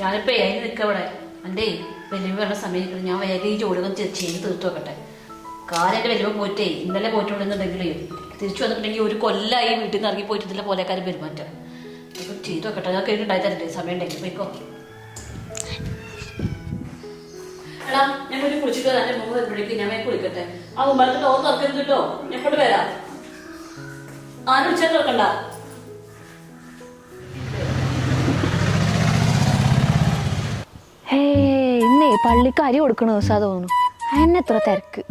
ഞാനിപ്പോ അതിന് നിൽക്ക എന്റെ വലിയ വേണ്ട സമയം നിൽക്കണം. ഞാൻ വേഗം ഈ ജോലികൾ ചെയ്ത് തീർത്തു വെക്കട്ടെ. കാലന്റെ വലിയ പോയിട്ടേ ഇന്നലെ പോയിട്ടുണ്ടെന്നുണ്ടെങ്കിൽ തിരിച്ചു വന്നിട്ടുണ്ടെങ്കിൽ ഒരു കൊല്ലായി വീട്ടിൽ നിന്ന് ഇറങ്ങി പോയിട്ട് ഇതിലെ പോലെക്കാരും പെരുമാറ്റം. ചെയ്തു വെക്കട്ടെ ഞാൻ കഴിഞ്ഞിട്ടുണ്ടായി തരണ്ടേ സമയം ഉണ്ടെങ്കിൽ പോയിക്കോ. എടാ ഞാൻ പോയി കുളിച്ചിട്ട് മുമ്പ് ഞാൻ കുളിക്കട്ടെ. ആ മുമ്പാലത്തെ ഡോർ തുറക്കരുത് കേട്ടോ. ഞാൻ ഇപ്പോഴും വരാം. ആരും വിളിച്ചാൽ തുറക്കണ്ട. ഇന്നേ പള്ളിക്ക് അരി കൊടുക്കണ ദിവസാ തോന്നുന്നു. അതിനെത്ര തിരക്ക്.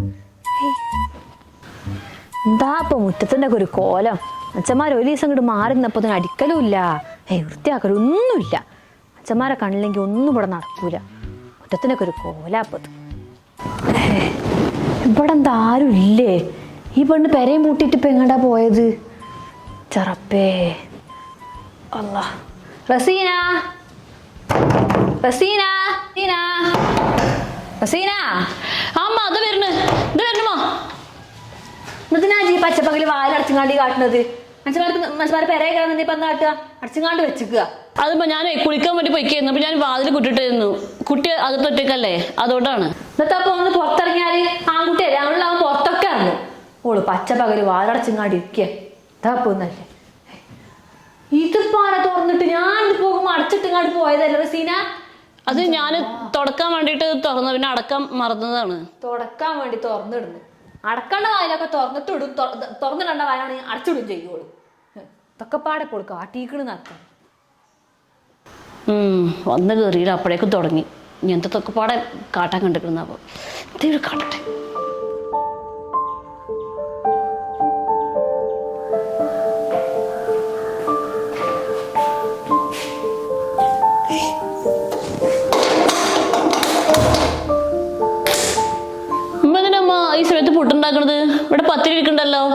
എന്താ ഇപ്പൊ മുറ്റത്തിന്റെ ഒക്കെ ഒരു കോലം? അച്ഛന്മാർ ഒരു ദിവസം ഇങ്ങോട്ട് മാറി നിന്നപ്പോൾ അതിന് അടിക്കലും ഇല്ല ഏയ് വൃത്തിയാക്കലും ഒന്നുമില്ല അച്ഛന്മാരെ കണ്ണില്ലെങ്കിൽ ഒന്നും ഇവിടെ നടക്കൂല. മുറ്റത്തിന്റെ ഒരു കോലാപ്പത് ഇവിടെ എന്താ ആരും ഇല്ലേ? ഈ പെണ്ണ് പെരയും പൂട്ടിയിട്ട് ഇപ്പൊ എങ്ങടാ പോയത്? ചെറപ്പേ. അല്ല റസീന. റസീന റസീന. അമ്മ അത് വരുന്നു. എന്നിട്ട് ഈ പച്ചപ്പകൽ വാലടച്ചുങ്ങാണ്ടി കാട്ടുന്നത്. മനസ്സിലാർക്ക് മനസ്സിലാർ പെരയെ കിടന്നിട്ട് ഇപ്പൊ എന്താ കാട്ടുക? അടച്ചുങ്ങാണ്ട് വെച്ചിക്കുക. അതിപ്പോ ഞാൻ കുളിക്കാൻ വേണ്ടി പൊയ്ക്കായിരുന്നു അപ്പൊ ഞാൻ വാതിൽ കുട്ടിട്ടായിരുന്നു. കുട്ടി അകത്തൊറ്റക്കല്ലേ അതുകൊണ്ടാണ്. എന്നിട്ട് അപ്പൊ ഒന്ന് പുറത്തിറങ്ങിയാൽ ആൺകുട്ടിയല്ലേ? അവളുള്ള അവൻ പുറത്തൊക്കെ ഇറങ്ങും. ഓൾ പച്ചപ്പകൽ വാലടച്ചുങ്ങാണ്ട് ഇരിക്കുക ഇതാ പോന്നല്ലേ ഇതിപ്പാടെ തുറന്നിട്ട്? ഞാൻ ഇത് പോകുമ്പോ അടച്ചിട്ടിങ്ങാണ്ട് പോയതല്ലേ സീന അത് ഞാൻ തുടക്കാൻ വേണ്ടിട്ട് തുറന്നു പിന്നെ അടക്കം മറന്നതാണ്. തുടക്കാൻ വേണ്ടി തുറന്നിടുന്നു. അടക്കേണ്ട വായനൊക്കെ തുറന്നിട്ടിടും തുറ- തുറന്നിടേണ്ട വായനാണ് അടച്ചിടും ചെയ്യുള്ളൂ. ഇതൊക്കെ പാടെ ആ ആട്ടീക്കണ് നടക്കാം. വന്ന് കയറിയിട്ട് അപ്പോഴേക്കും തുടങ്ങി. ഇങ്ങനത്തെ തൊക്കെപ്പാടെ കാട്ടാൻ കണ്ടിരിക്കുന്ന അപ്പോൾ എന്തെങ്കിലും കാട്ടട്ടെ. ഇരിക്കണ്ടല്ലോ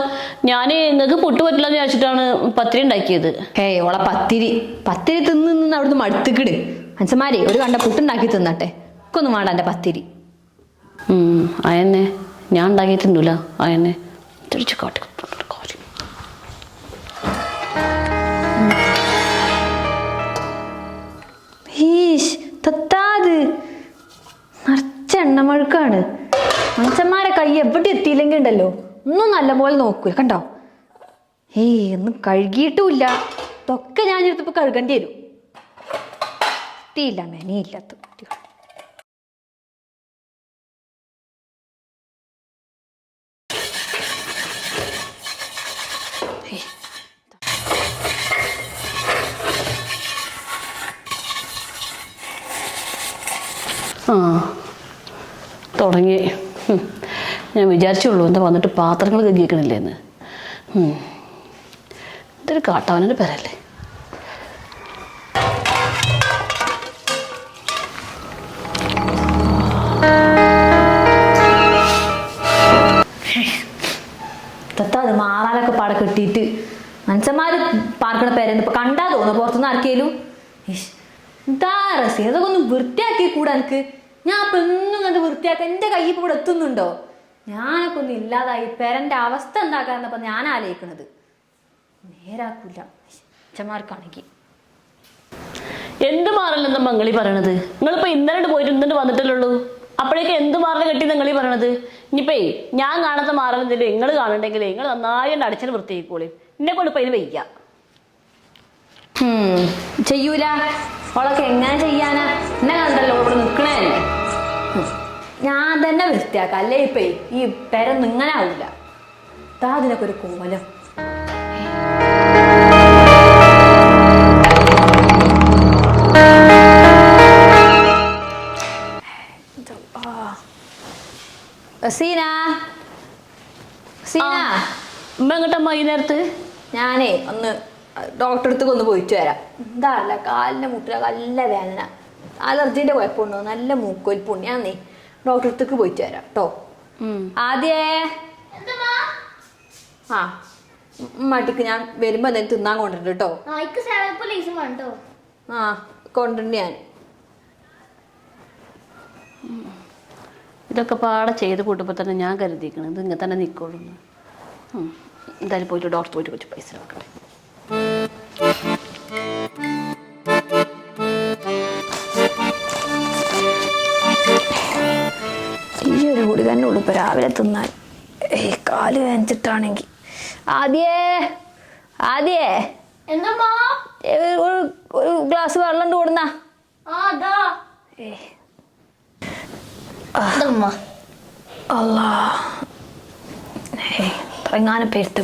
ഞാൻ നിങ്ങൾക്ക് പുട്ട് പറ്റില്ല എന്ന് വിചാരിച്ചിട്ടാണ് പത്തിരി ഉണ്ടാക്കിയത്. ഏയ് ഓളെ പത്തിരി. പത്തിരി തിന്ന് നിന്ന് അവിടുന്ന് മടുത്തുക്കിട്. അച്ഛന്മാരെ ഒരു കണ്ട പുട്ടുണ്ടാക്കി തിന്നട്ടെ. ഒക്കൊന്നും വേണ്ട എന്റെ പത്തിരി. ഉം, അയന്നെ. ഞാൻ ഉണ്ടാക്കി തിന്നൂല. അയന്നെ. തിരിച്ചു കാട്ടി. നല്ലപോലെ നോക്കൂല കണ്ടോ? ഏയ് ഒന്നും കഴുകിയിട്ടുമില്ല. ഇതൊക്കെ ഞാൻ എടുത്തപ്പോ കഴുകേണ്ടി വരും. വൃത്തിയില്ല മെനയില്ലാത്ത കുട്ടികൾ. ആ തുടങ്ങി. ഞാൻ വിചാരിച്ചുള്ളൂ എന്താ വന്നിട്ട് പാത്രങ്ങൾ കഴുകിക്കണില്ലേന്ന് എന്ന് ഇതൊരു കാട്ടാവനൊരു പേരല്ലേ? തത്ത അത് മാറാനൊക്കെ പാടെ കെട്ടിയിട്ട്. മനുഷ്യന്മാർ പാർക്കണ പേരെന്ന് ഇപ്പൊ കണ്ടാ തോന്നുന്നു പുറത്തുനിന്ന് ആർക്കേലും? ഇതാ റസി? അതൊക്കെ ഒന്ന് വൃത്തിയാക്കി കൂടാ എനിക്ക് ഞാൻ അപ്പൊ എന്നും കണ്ട് വൃത്തിയാക്കാൻ എന്റെ കൈ ഇപ്പൊ ഇവിടെ എത്തുന്നുണ്ടോ? ഞാനൊക്കെ ഒന്ന് ഇല്ലാതായി പെരന്റെ അവസ്ഥ എന്താക്കാന്നപ്പോ ഞാൻ ആലോചിക്കണത്. നേരാക്കൂല. അച്ഛന്മാർക്കാണെങ്കിൽ എന്ത് മാറലെന്താ മംഗളി പറയണത്? നിങ്ങളിപ്പോ ഇന്നലെ പോയിട്ട് ഇന്നിട്ട് വന്നിട്ടല്ലുള്ളൂ അപ്പോഴേക്കും എന്ത് മാറൽ കെട്ടി നിങ്ങളീ പറയണത്? ഇനിയിപ്പേ ഞാൻ കാണാത്ത മാറലെന്തില്ല നിങ്ങൾ കാണണ്ടെങ്കിൽ നിങ്ങൾ നന്നായി അടച്ചിന് വൃത്തിയായിക്കോളി എന്നെ കൊണ്ട് ഇപ്പൊ വയ്യ. ചെയ്യൂല. അവളൊക്കെ എങ്ങനെ ചെയ്യാനാ? എന്നെ കണ്ടല്ലോ ഇവിടെ ഹും, ഞാൻ തന്നെ വൃത്തിയാക്കാം. അല്ലേ ഇപ്പേ? ഈ പെരൊന്നും ഇങ്ങനെ ആവില്ല താ അതിനൊക്കെ ഒരു കോലം. സീന? സീന? ഉമ്മ വൈകുന്നേരത്ത്? ഞാനേ ഒന്ന് ഡോക്ടറെ അടുത്തേക്ക് ഒന്ന് പോയിട്ട് വരാം. എന്താ അല്ല കാലിന്റെ മുട്ടില നല്ല വേദന. അലർജീന്റെ കുഴപ്പമുണ്ടോ? നല്ല മൂക്കൊലിപ്പുണ്ട് ഞാൻ നീ ഡോക്ടറെ അടുത്തേക്ക് പോയിട്ട് വരാം കേട്ടോ. ആദ്യേ ആ മട്ടിക്ക് ഞാൻ വരുമ്പോ എന്തെങ്കിലും തിന്നാൻ കൊണ്ടുണ്ട് കേട്ടോ ആ കൊണ്ടുണ്ട് ഞാൻ. ഇതൊക്കെ പാടെ ചെയ്ത് കൂട്ടുമ്പോൾ തന്നെ ഞാൻ കരുതിയിരിക്കണം ഇത് ഇങ്ങനെ തന്നെ നിൽക്കുള്ളൂ എന്തായാലും പോയിട്ട് ഡോക്ടർ പോയിട്ട് കുറച്ച് പൈസ വെക്കട്ടെ. തന്നെ ഉള്ളൂ ഇപ്പൊ രാവിലെ തിന്നാൻ ഏയ് കാൽ വേദനിച്ചിട്ടാണെങ്കിൽ ആദ്യേ ആദ്യേ. ഒരു ഗ്ലാസ് വെള്ളം കൂടുന്ന. അല്ലാ ഇത്രങ്ങാനും പെരുത്ത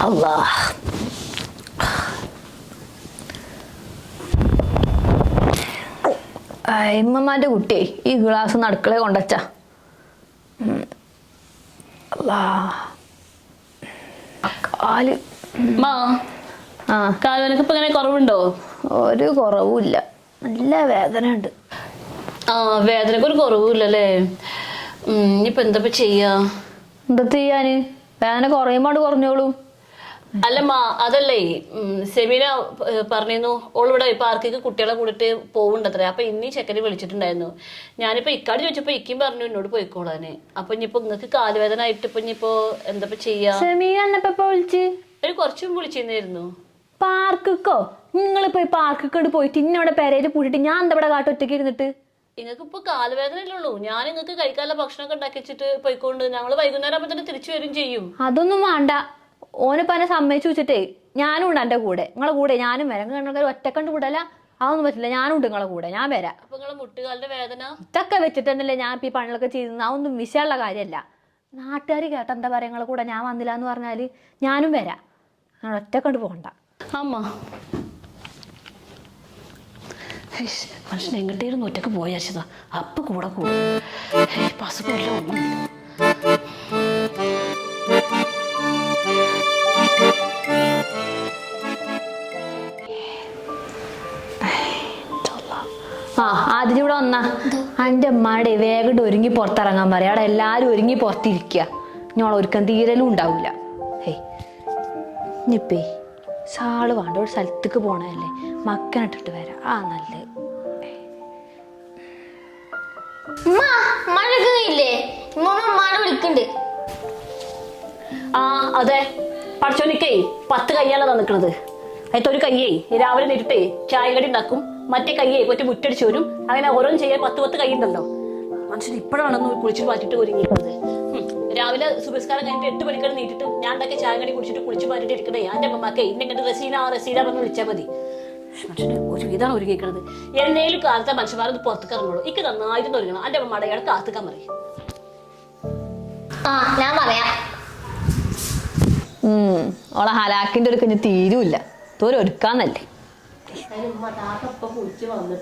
അല്ലാ ഇമ്മമാന്റെ കുട്ടിയെ ഈ ഗ്ലാസ് നടുക്കളെ കൊണ്ടച്ച കാൽ. മാ ആ. കാലുവനക്ക് ഇപ്പൊ ഇങ്ങനെ കുറവുണ്ടോ? ഒരു കുറവുമില്ല. നല്ല വേദന ഉണ്ട് ആ വേദനക്ക് ഒരു കുറവുമില്ലല്ലേ? ഉം, ഇനിയിപ്പോ എന്താ ഇപ്പൊ ചെയ്യാ? എന്താ ചെയ്യാന്? വേദന കുറയുമ്പോണ്ട് കുറഞ്ഞോളൂ. അല്ലമ്മ അതല്ലേ സെമിന പറഞ്ഞിരുന്നു ഓളിവിടെ പാർക്കിക്ക് കുട്ടികളെ കൂടിയിട്ട് പോകുന്നുണ്ടത്രേ അപ്പൊ ഇന്നീ ചെക്കനെ വിളിച്ചിട്ടുണ്ടായിരുന്നു. ഞാനിപ്പോ ഇക്കാട് ചോദിച്ചപ്പോ ഇക്കും പറഞ്ഞു എന്നോട് പോയിക്കോളാന്. അപ്പൊ ഇനിയിപ്പോ നിങ്ങക്ക് കാലുവേദന ആയിട്ട് ഇപ്പൊ ഇനിയിപ്പോ എന്താ ചെയ്യാ? ഒരു കുറച്ചും വിളിച്ചിരുന്നായിരുന്നു. പാർക്കിക്കോ? നിങ്ങൾ പോയി പാർക്കിക്കോട് പോയിട്ട് ഇന്നവിടെ പെരയിൽ പൂട്ടിട്ട് ഞാൻ എന്താ ഇവിടെ കാട്ടൊറ്റയ്ക്ക് ഇരുന്നിട്ട്? നിങ്ങൾക്ക് ഇപ്പൊ കാലുവേദന ഉള്ളൂ ഞാൻ നിങ്ങൾക്ക് കഴിക്കാനുള്ള ഭക്ഷണമൊക്കെ ഉണ്ടാക്കി വെച്ചിട്ട് പോയിക്കൊണ്ട് ഞങ്ങൾ വൈകുന്നേരം ആകുമ്പോ തന്നെ തിരിച്ചു വരും ചെയ്യും. അതൊന്നും വേണ്ട. ഓനിപ്പോ എന്നെ സമ്മതിച്ചു വെച്ചിട്ടേ ഞാനും ഉണ്ട് എന്റെ കൂടെ. നിങ്ങളെ കൂടെ ഞാനും വരാം. നിങ്ങൾ ഒറ്റക്കണ്ട് കൂടല്ല. അതൊന്നും പറ്റില്ല. ഞാനും ഉണ്ട് നിങ്ങളെ കൂടെ. ഞാൻ വരാം. അപ്പൊ നിങ്ങളെ മുട്ടുകാലിന്റെ വേദന? ഇതൊക്കെ വെച്ചിട്ടുണ്ടല്ലേ ഞാൻ ഇപ്പൊ ഈ പണികളൊക്കെ ചെയ്യുന്നത്. അതൊന്നും വിഷയമുള്ള കാര്യമല്ല. നാട്ടുകാർ കേട്ട എന്താ പറയാ? നിങ്ങളെ കൂടെ ഞാൻ വന്നില്ല എന്ന് പറഞ്ഞാൽ ഞാനും വരാം. നിങ്ങൾ ഒറ്റക്കണ്ട് പോകണ്ട. അമ്മ. മനുഷ്യൻ എങ്ങോട്ടേലും ഒറ്റയ്ക്ക് പോയാച്ചതാ അപ്പൊ കൂടെ കൂടെ. അസുഖമില്ല ഒന്നുമില്ല ഇവിടെ വന്നാ എന്റെ അമ്മയുടെ വേഗം ഒരുങ്ങി പുറത്തിറങ്ങാൻ പറയാം. അവിടെ എല്ലാവരും ഒരുങ്ങി പുറത്തിരിക്കുക ഞങ്ങൾ ഒരുക്കം തീരലും ഉണ്ടാവില്ല ഹേയ് ഇനിയിപ്പേ സാൾ വേണ്ട. ഒരു സ്ഥലത്തേക്ക് പോണതല്ലേ? മക്കനിട്ടിട്ട് വരാം. ആ നല്ല ആ അതെ. പഠിച്ചോനിക്കേ പത്ത് കയ്യാല തന്നിക്കണത് അതിലത്തെ ഒരു കയ്യേ രാവിലെ നേരിട്ടേ ചായ കടി ഉണ്ടാക്കും. മറ്റേ കയ്യേ മറ്റേ മുറ്റടിച്ച് വരും. അങ്ങനെ ഓരോ ചെയ്യാൻ പത്ത് പത്ത് കൈ ഉണ്ടല്ലോ മനുഷ്യൻ ഇപ്പോഴാണെന്ന് കുളിച്ചിട്ട് മാറ്റിട്ട് ഒരുങ്ങിയിരിക്കുന്നത്. രാവിലെ സുബസ്കാരം കഴിഞ്ഞിട്ട് എട്ട് മണിക്കാണ് നീട്ടിട്ട് ഞാൻ ഉണ്ടാക്കി ചായ കടി കുടിച്ചിട്ട് കുളിച്ച് മാറ്റിട്ട് ഇരിക്കണേ. എന്റെ അമ്മമാക്കേ ഇന്നെ ഇങ്ങോട്ട് റസീന റസീന പറഞ്ഞ് വിളിച്ചാൽ മതി. മനുഷ്യന് ഒരു ഇതാണ് ഒരുങ്ങിയിരിക്കുന്നത് എന്നേലും കാലത്തെ മനുഷ്യന്മാരൊന്ന് പുറത്തേക്ക് ഇറങ്ങുള്ളൂ. ഇക്ക് നന്നായിട്ട് ഒരുങ്ങണം. എന്റെ അമ്മ മടയാൾ കാത്തുക്കാൻ പറയും. ആ ഞാൻ പറയാം. ഉം, ഓളെ ഹലാക്കിന്റെ ഒരു തീരൂല്ല തീരുമില്ല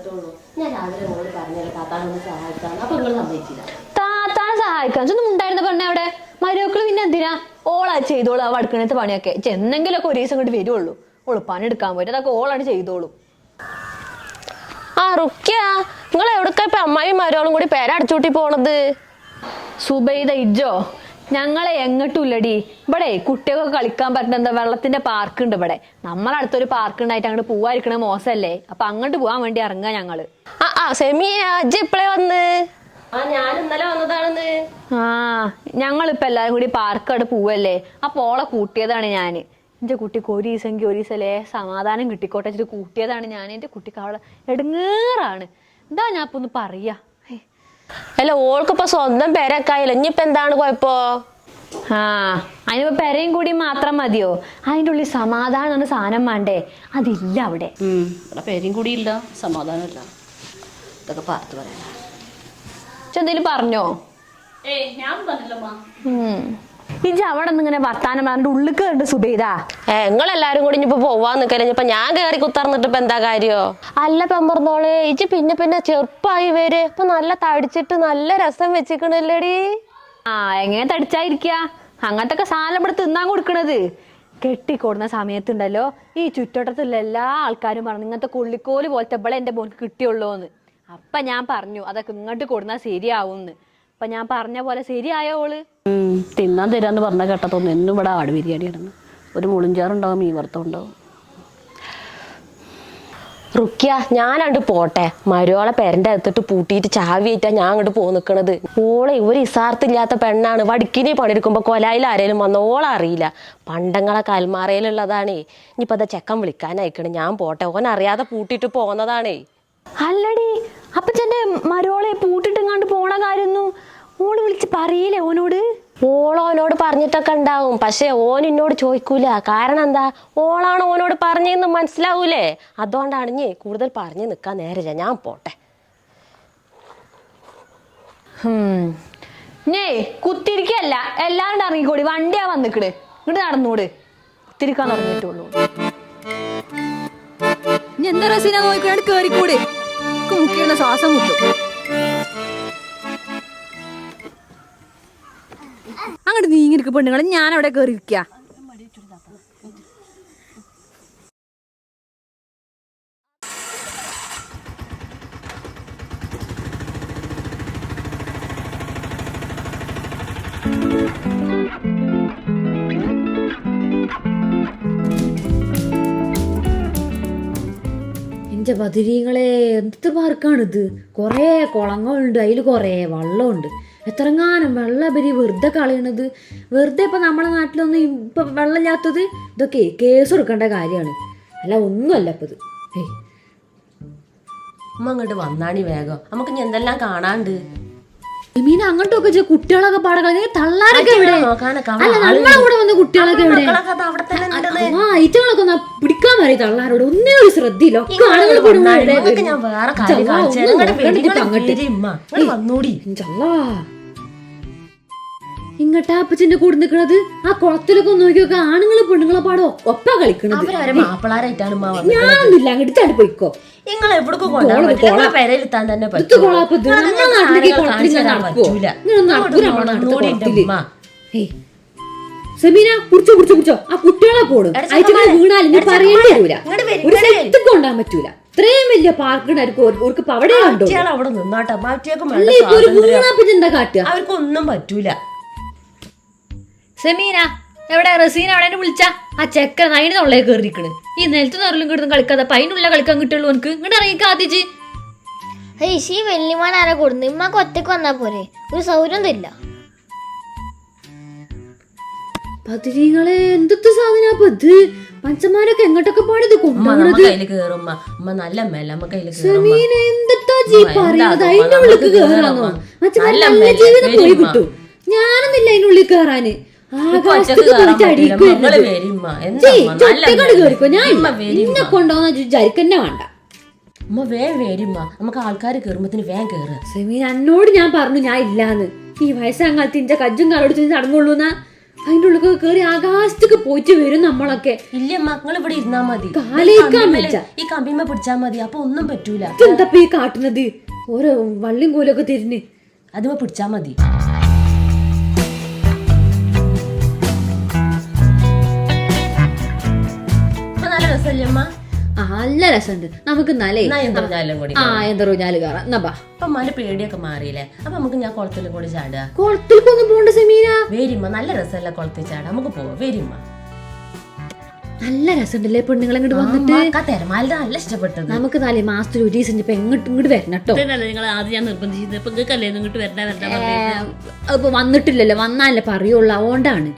തോരെ ഒരുക്കാന്നല്ലേ ഞാൻ സമ്മതിച്ചില്ല. താത്താനെ സഹായിക്കാൻ? ഒന്നും ഉണ്ടായിരുന്ന പെണ്ണെ അവിടെ? മരുമക്കൾ പിന്നെ എന്തിനാ? ഓളാ ചെയ്തോളൂ ആ വടക്കണത്തെ പണിയൊക്കെ. ചെന്നെങ്കിലൊക്കെ ഒരു ദിവസം ഇങ്ങോട്ട് വരുവുള്ളൂ. ഓൾ പണിയെടുക്കാൻ പോയിട്ട് അതൊക്കെ ഓളാണ് ചെയ്തോളൂ. ആ റുക്യ നിങ്ങൾ എവിടക്ക ഇപ്പൊ അമ്മായി മരോളും കൂടി പേരടച്ചൂട്ടി പോണത്? സുബൈദ ഇജ്ജോ? ഞങ്ങളെ എങ്ങോട്ടും ഇല്ലടി ഇവിടെ കുട്ടികൾക്ക് കളിക്കാൻ പറ്റുന്ന എന്താ വെള്ളത്തിന്റെ പാർക്ക് ഉണ്ട് ഇവിടെ. നമ്മളെ അടുത്തൊരു പാർക്ക് ഉണ്ടായിട്ട് അങ്ങോട്ട് പോവാതിരിക്കണ മോശമല്ലേ അപ്പൊ അങ്ങോട്ട് പോവാൻ വേണ്ടി ഇറങ്ങാ ഞങ്ങൾ. ആ ആ സെമി അജ് ഇപ്പളേ വന്ന്? ആ ഞാൻ ഇന്നലെ വന്നതാണെന്ന്. ആ ഞങ്ങളിപ്പോ എല്ലാരും കൂടി പാർക്ക് അവിടെ പോവല്ലേ? അപ്പൊ ഓളെ കൂട്ടിയതാണ് ഞാൻ. എന്റെ കുട്ടിക്ക് ഒരു ദിവസമെങ്കിൽ ഒരു ദിവസമല്ലേ സമാധാനം കിട്ടിക്കോട്ടെ വെച്ചിട്ട് കൂട്ടിയതാണ് ഞാൻ എന്റെ കുട്ടിക്ക് അവളെ എടുങ്ങേറാണ്. എന്താ ഞാൻ ഇപ്പൊ ഒന്ന് പറയാ. അല്ല ഓൾക്കിപ്പോ സ്വന്തം പേരക്കായില്ല? ഇനിയിപ്പ എന്താണ് കുഴപ്പോ? ആ അതിനിപ്പോ പെരയും കൂടി മാത്രം മതിയോ? അതിന്റെ ഉള്ളിൽ സമാധാനം എന്ന സാധനം വേണ്ടേ? അതില്ല അവിടെ. ഇവിടെ പേരും ഇല്ല സമാധാനമില്ല ഇതൊക്കെ പാർത്ത് പറയാം എന്തേലും പറഞ്ഞോ? ഏ ഞാൻ പറഞ്ഞില്ലമ്മ ഉം. ഇജ്ജ് അവിടെ നിന്ന് ഇങ്ങനെ വർത്താനം പറഞ്ഞിട്ട് ഉള്ളിൽ കണ്ട് സുബൈദാ. എങ്ങളെല്ലാരും നിങ്ങളെല്ലാരും കൂടി ഇനിയിപ്പോ പോവാൻ നിക്കല്ലേ? ഇനിയിപ്പൊ ഞാൻ കയറി കുത്തർന്നിട്ട് ഇപ്പൊ എന്താ കാര്യോ? അല്ല പെമ്പറന്നോളെ ഇജ്ജ് പിന്നെ പിന്നെ ചെറുപ്പായി വരെ ഇപ്പൊ നല്ല തടിച്ചിട്ട് നല്ല രസം വെച്ചിക്കണല്ലേടി. ആ എങ്ങനെ തടിച്ചായിരിക്ക? അങ്ങനത്തെ ഒക്കെ സാധനം ഇവിടെ തിന്നാൻ കൊടുക്കണത്. കെട്ടിക്കൊടുന്ന സമയത്തുണ്ടല്ലോ ഈ ചുറ്റോട്ടത്തുള്ള എല്ലാ ആൾക്കാരും പറഞ്ഞു ഇങ്ങനത്തെ കൊള്ളിക്കോൽ പോലത്തെ ഇവിടെ എന്റെ മോൻക്ക് കിട്ടിയുള്ളൂ എന്ന് അപ്പൊ ഞാൻ പറഞ്ഞു അതൊക്കെ ഇങ്ങോട്ട് കൊടുന്നാൽ ശരിയാവുന്ന്. അപ്പൊ ഞാൻ പറഞ്ഞ പോലെ ശരിയായോൾ ഉം, തിന്നാൻ തരാന്ന് പറഞ്ഞ കേട്ടതൊന്നും എന്നും ഇവിടെ ആട് ബിരിയാണിയായിരുന്നു. ഒരു മുളിഞ്ചാറുണ്ടാവും മീൻ വറുത്തം ഉണ്ടാവും റുക്കിയ ഞാനണ്ട് പോട്ടെ. മരുവാളെ പെരന്റെ അകത്തിട്ട് പൂട്ടിയിട്ട് ചാവിയേറ്റാ ഞാൻ അങ്ങോട്ട് പോ നിൽക്കണത് ഓളെ ഒരു ഇസാർത്തില്ലാത്ത പെണ്ണാണ്. വടുക്കിനെ പണിയെടുക്കുമ്പോ കൊലായിൽ ആരേലും വന്ന ഓളെ അറിയില്ല. പണ്ടങ്ങളെ കൽമാറയിലുള്ളതാണേ. ഇനിയിപ്പോൾ അതാ ചെക്കൻ വിളിക്കാനായിക്കണേ. ഞാൻ പോട്ടെ ഓൻ അറിയാതെ പൂട്ടിയിട്ട് പോന്നതാണേ. അല്ലടി അപ്പച്ചന്റെ മരോളെ പൂട്ടിട്ടെങ്ങാണ്ട് പോണ കാര്യമൊന്നും ഓൾ വിളിച്ച് പറയില്ലേ ഓനോട്? ഓളോനോട് പറഞ്ഞിട്ടൊക്കെ ഉണ്ടാവും. പക്ഷെ ഓൻ എന്നോട് ചോദിക്കൂല. കാരണം എന്താ? ഓളാണ് ഓനോട് പറഞ്ഞെന്ന് മനസ്സിലാവൂലേ? അതുകൊണ്ടാണ് ഇനി കൂടുതൽ പറഞ്ഞു നിൽക്കാൻ നേരല്ല ഞാൻ പോട്ടെ. ഹും. ഞേ കുത്തിരിക്കല്ല എല്ലാരും ഇറങ്ങിക്കോടി. വണ്ടിയാ വന്നിക്കണ്. ഇങ്ങോട്ട് നടന്നൂട്. കുത്തിരിക്കാൻ തുടങ്ങിയിട്ടുള്ളൂ എന്താ റസീന നോക്കിക്കൊണ്ട് കേറിക്കൂട് മുക്കിയുന്ന ശ്വാസം മുട്ടും. അങ്ങോട്ട് നീങ്ങിരിക്കും പെണ്ണുങ്ങൾ ഞാൻ അവിടെ കയറി ഇരിക്കുക എന്റെ ബദിരീങ്ങളെ എന്ത് പാർക്കാണിത്? കുറേ കുളങ്ങളുണ്ട് അതിൽ കുറേ വെള്ളമുണ്ട്. എത്രങ്ങാനും വെള്ളം ഇവർ വെറുതെ കളയണത്? വെറുതെ ഇപ്പം നമ്മളെ നാട്ടിലൊന്നും ഇപ്പം വെള്ളമില്ലാത്തത്? ഇതൊക്കെ കേസ് കൊടുക്കേണ്ട കാര്യമാണ്. അല്ല ഒന്നുമല്ല ഇപ്പം ഇത്. ഏയ്. അമ്മ അങ്ങോട്ട് വന്നാണി വേഗം. നമുക്ക് ഇനി എന്തെല്ലാം കാണാണ്ട് മീൻ അങ്ങോട്ടൊക്കെ വെച്ച് കുട്ടികളൊക്കെ പാടകളെ തള്ളാരൊക്കെ ഇവിടെ അല്ല നമ്മളെ കൂടെ വന്ന കുട്ടികളൊക്കെ ഇവിടെ. ആ ഐറ്റങ്ങളൊക്കെ ഒന്ന് പിടിക്കാൻ പറയും തള്ളാരോട്. ഒന്നിനും ഒരു ശ്രദ്ധയില്ല. ഒക്കെ ആളുകൾ ഇങ്ങോട്ട് അങ്ങട്ട്. ഇങ്ങോട്ട് അപ്പച്ചന്റെ കൂടെ നിക്കണത് ആ കുളത്തിലൊക്കെ നോക്കിയൊക്കെ ആണുങ്ങളും പെണ്ണുങ്ങളെ പാടോ ഒപ്പ കളിക്കണത്. അവരവരെ മാപ്പിളാരായിട്ടാണ് ഉമ്മ വന്നത്. ഞാനൊന്നുമില്ല അങ്ങോട്ട് ചാടി പോയിക്കോ. നിങ്ങൾ എവിടേക്ക് കൊണ്ടുപോകാൻ കോൾ, പറ്റില്ല. കോൾ. നിങ്ങളെ പെരയിലെത്താൻ തന്നെ ഇത് പറ്റും കൊളാപ്പത് നമ്മളെ നാട്ടിലേക്ക് കുളത്തിൽ ഞാൻ നടക്കുവോ ഇങ്ങനെ നടക്കൂല നമ്മളെ നാട്ടിലത്തെ കുളത്തിൽ ഏയ് സെമീന കുടിച്ചോ കുടിച്ചോ കുടിച്ചോ. ആ കുട്ടികളെ പോടും. എടാ അയച്ചങ്ങനെ ചെക്കന്മാരെ, വീണാലും ഇനി എടാ പറയേണ്ടി ചെക്കന്മാരെ, വരൂല. ഇങ്ങട് വരി, ഒരു ഇങ്ങട് വരി. സ്ഥലത്ത് കൊണ്ടാൻ പറ്റൂല. ഇത്രയും വലിയ അവർക്ക് ഇപ്പൊ അവിടെ കണ്ടോ കുട്ടികൾ അവിടെ നിന്നോട്ടെ. മാറ്റിയേക്കും അല്ല ഇപ്പൊ ഒരു വീണാപ്പിച്ച് എന്താ കാട്ടുക? അവർക്കൊന്നും പറ്റൂല. സെമീന എവിടെ റസീന? അവിടെ വിളിച്ച. ആ ചെക്കൻ അതിന് തൊള്ളേ കയറിയിരിക്കണ് ഈ നിലത്ത് നിറലും കിടന്ന് കളിക്കാതെ പൈനുള്ള അതിനുള്ള കളിക്കാൻ കിട്ടുള്ളൂ എനിക്ക് ഇങ്ങോട്ട് ഇറങ്ങിക്കാ ആദ്യിച്ച് ഹേയ് ഈ വെല്ലിമാൻ ആരാ കൊടുന്നു? ഇമ്മക്ക് ഒറ്റയ്ക്ക് വന്നാ പോരെ. ഒരു സൗരം തരില്ല പതിരികളെ എന്തൊക്കെ സാധനം ഇത്? പഞ്ചമാരൊക്കെ എങ്ങോട്ടൊക്കെ പാടിത് ഉമ്മ നല്ല എന്തൊക്കെ ജീ പറയുന്നത്? എന്താ അതിന്റെ ഉള്ളിൽ കേറാന്നോ കേറാം. നല്ല നല്ല ജീവിതം പോയി. കിട്ടും. ഞാനൊന്നില്ല അതിനുള്ളിൽ കേറാന്. ജരിക്കന്നെ വേണ്ട. ഉമ്മ വേഗം വരുമ്മ നമുക്ക് ആൾക്കാർ വേഗം സെമീൻ എന്നോട് ഞാൻ പറഞ്ഞു ഞാൻ ഇല്ലാന്ന്. ഈ വയസ്സാങ്കാലത്ത് ഇന്റെ കജ്ജും കാലോട് നടന്നുള്ളൂന്നാ അതിന്റെ ഉള്ളിൽ കേറി ആകാശത്തേക്ക് പോയിട്ട് വരും നമ്മളൊക്കെ. ഇല്ല മക്കൾ ഇവിടെ ഇരുന്നാ മതി. ഈ കമ്പിമ പിടിച്ചാ മതി. അപ്പൊ ഒന്നും പറ്റൂല. എന്താ ഈ കാട്ടുന്നത്? ഓരോ വള്ളിയും കോലൊക്കെ തിരിഞ്ഞ്. അതുമ്മ പിടിച്ചാ മതി. ഇപ്പൊ നല്ല ആ നല്ല രസമുണ്ട്. നമുക്ക് നല്ലേ. എന്നാ കൂടി ആ എന്താ ഞാൽ കയറാം എന്നാ ബാ. അപ്പൊ അമ്മാന്റെ പേടിയൊക്കെ മാറിയില്ലേ? അപ്പൊ നമുക്ക് ഞാൻ കുളത്തിൽ കൂടി ചാടുക. കുളത്തിലേക്കൊന്നും പോണ്ട സെമീന. വേരിമ്മ നല്ല രസമല്ല കുളത്തിൽ ചാടാ നമുക്ക് പോവാം. വേരിമ്മ. നല്ല രസമുണ്ടല്ലേ പെണ്ണുങ്ങൾ ഇങ്ങോട്ട് വന്നിട്ട്? തെരമാലിന്റെ നല്ല ഇഷ്ടപ്പെട്ടത്. നമുക്ക് നാലേ മാസത്തിൽ ഒരു ദിവസം ഇപ്പൊ എങ്ങോട്ട് ഇങ്ങോട്ട് വരണം കേട്ടോ. നിങ്ങൾ ആദ്യം ഞാൻ നിർബന്ധിച്ചത് ഇപ്പൊ ഇങ്ങോട്ട് വരണ്ട വരണ്ട അപ്പൊ വന്നിട്ടില്ലല്ലോ. വന്നാലേ പറയുള്ളൂ. അതുകൊണ്ടാണ്.